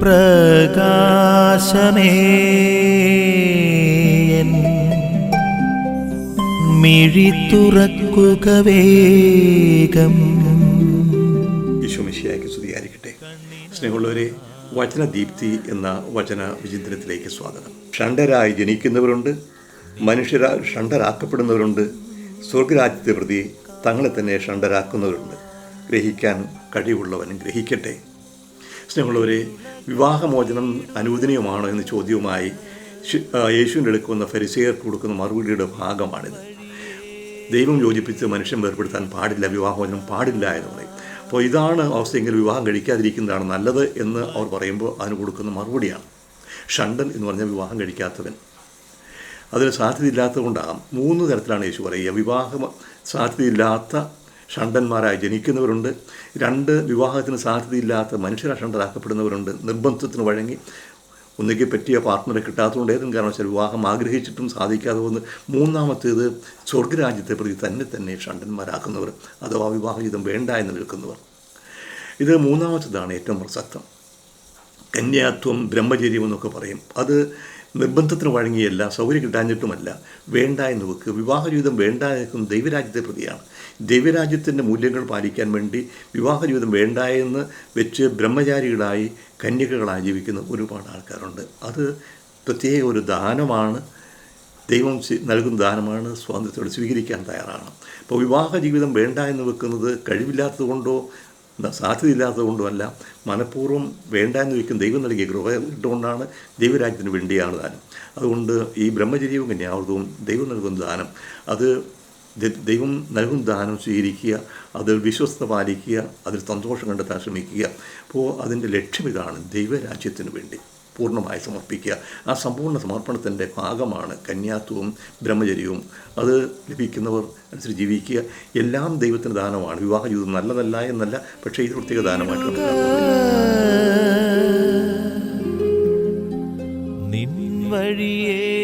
പ്രകാശമേ. മിഴി തുറക്കുക വേഗം. വിശ്വമിശിയാക്കി സ്തുതിയായിരിക്കട്ടെ. സ്നേഹമുള്ളവരെ വചനദീപ്തി എന്ന വചന വിചിന്തനത്തിലേക്ക് സ്വാഗതം. ഷണ്ടരായി ജനിക്കുന്നവരുണ്ട് മനുഷ്യരാ ഷണ്ടരാക്കപ്പെടുന്നവരുണ്ട് സ്വർഗരാജ്യത്തെ പ്രതി തങ്ങളെ തന്നെ ഷണ്ടരാക്കുന്നവരുണ്ട് ഗ്രഹിക്കാൻ കഴിവുള്ളവനും ഗ്രഹിക്കട്ടെ. സ്നേഹമുള്ളവരെ വിവാഹമോചനം അനുവദനീയമാണോ എന്ന ചോദ്യവുമായി യേശുവിന്റെ എടുക്കുന്ന ഫരിസേർക്ക് കൊടുക്കുന്ന മറുപടിയുടെ ഭാഗമാണിത്. ദൈവം യോജിപ്പിച്ച് മനുഷ്യൻ വേർപെടുത്താൻ പാടില്ല വിവാഹമോചനം പാടില്ല എന്ന് പറയും. അപ്പോൾ ഇതാണ് അവസ്ഥയെങ്കിൽ വിവാഹം കഴിക്കാതിരിക്കുന്നതാണ് നല്ലത് എന്ന് അവർ പറയുമ്പോൾ അതിന് കൊടുക്കുന്ന മറുപടിയാണ്. ഷണ്ടൻ എന്ന് പറഞ്ഞാൽ വിവാഹം കഴിക്കാത്തവൻ. അതിന് സാധ്യതയില്ലാത്തതുകൊണ്ടാകാം. മൂന്ന് തരത്തിലാണ് യേശു പറയുക. വിവാഹം സാധ്യതയില്ലാത്ത ഷണ്ടന്മാരായി ജനിക്കുന്നവരുണ്ട്. രണ്ട് വിവാഹത്തിന് സാധ്യതയില്ലാത്ത മനുഷ്യരാ ഷണ്ടരാക്കപ്പെടുന്നവരുണ്ട്. നിർബന്ധത്തിന് വഴങ്ങി ഒന്നുകിൽ പറ്റിയ പാർട്ട്ണറെ കിട്ടാത്തതുകൊണ്ട് ഏതും കാരണവശാൽ വിവാഹം ആഗ്രഹിച്ചിട്ടും സാധിക്കാതെ വന്ന് മൂന്നാമത്തേത് സ്വർഗരാജ്യത്തെ പ്രതി തന്നെ തന്നെ ഷണ്ടന്മാരാക്കുന്നവർ അഥവാ വിവാഹജീവിതം വേണ്ട എന്ന് നിൽക്കുന്നവർ. ഇത് മൂന്നാമത്തേതാണ് ഏറ്റവും പ്രസക്തം. കന്യാത്വം ബ്രഹ്മചര്യം എന്നൊക്കെ പറയും. അത് നിർബന്ധത്തിന് വഴങ്ങിയല്ല സൗകര്യം കിട്ടാഞ്ഞിട്ടുമല്ല വേണ്ട എന്ന് വെക്ക്. വിവാഹ ജീവിതം വേണ്ട എന്ന് ദൈവരാജ്യത്തെ പ്രതിയാണ്. ദൈവരാജ്യത്തിന്റെ മൂല്യങ്ങൾ പാലിക്കാൻ വേണ്ടി വിവാഹ ജീവിതം വേണ്ട എന്ന് വെച്ച് ബ്രഹ്മചാരികളായി കന്യകകളായി ജീവിക്കുന്ന ഒരുപാട് ആൾക്കാരുണ്ട്. അത് പ്രത്യേക ഒരു ദാനമാണ്. ദൈവം നൽകുന്ന ദാനമാണ് സ്വാതന്ത്ര്യത്തോടെ സ്വീകരിക്കാൻ തയ്യാറാണ്. അപ്പോൾ വിവാഹ ജീവിതം വേണ്ട എന്ന് വെക്കുന്നത് കഴിവില്ലാത്തത് കൊണ്ടോ എന്താ സാധ്യതയില്ലാത്തത് കൊണ്ടോ അല്ല മനഃപൂർവം വേണ്ട എന്ന് വെക്കുന്ന ദൈവം നൽകിയ ഗൃഹ ഇട്ടുകൊണ്ടാണ് ദൈവരാജ്യത്തിന് വേണ്ടിയാണ് ദാനം. അതുകൊണ്ട് ഈ ബ്രഹ്മചര്യവും കന്യാവൃതവും ദൈവം നൽകുന്ന ദാനം. അത് ദൈവം നൽകുന്ന ദാനം സ്വീകരിക്കുക അതിൽ വിശ്വസ്ത പാലിക്കുക അതിൽ സന്തോഷം കണ്ടെത്താൻ ശ്രമിക്കുക. അപ്പോൾ അതിന്റെ ലക്ഷ്യം ഇതാണ് ദൈവരാജ്യത്തിന് വേണ്ടി. പൂർണമായി സമർപ്പിക്കുക. ആ സമ്പൂർണ സമർപ്പണത്തിന്റെ ഭാഗമാണ് കന്യാത്വവും ബ്രഹ്മചര്യവും. അത് ലഭിക്കുന്നവർ അനുസരിച്ച് ജീവിക്കുക. എല്ലാം ദൈവത്തിന് ദാനമാണ്. വിവാഹ ജീവിതം നല്ലതല്ല എന്നല്ല പക്ഷേ ഇത് പ്രത്യേക ദാനമായിട്ട് നമുക്ക് നിൻ വഴിയേ